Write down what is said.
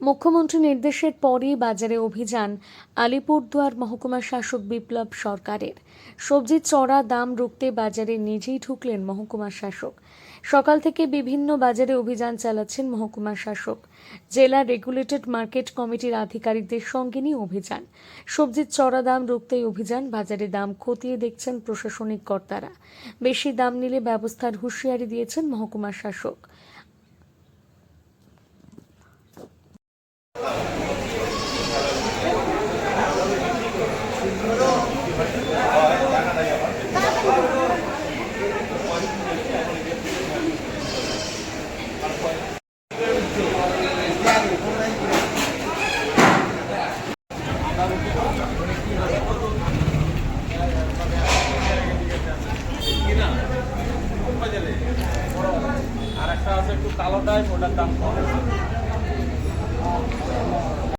মুখ্যমন্ত্রী নির্দেশের পরই বাজারে অভিযান। আলিপুরদুয়ার মহকুমা শাসক বিপ্লব সরকারের। সবজির চড়া দাম রুখতে বাজারে নিজেই ঢুকলেন মহকুমা শাসক। সকাল থেকে বিভিন্ন বাজারে অভিযান চালাচ্ছেন মহকুমা শাসক। জেলা রেগুলেটেড মার্কেট কমিটির আধিকারিকদের সঙ্গে নিয়ে অভিযান। সবজির চড়া দাম রুখতেই অভিযান, বাজারে দাম খতিয়ে দেখছেন প্রশাসনিক কর্তারা। বেশি দাম নিলে ব্যবস্থার হুঁশিয়ারি দিয়েছেন মহকুমা শাসক। আর একটা আছে একটু কালোটাই ওটার দাম কম।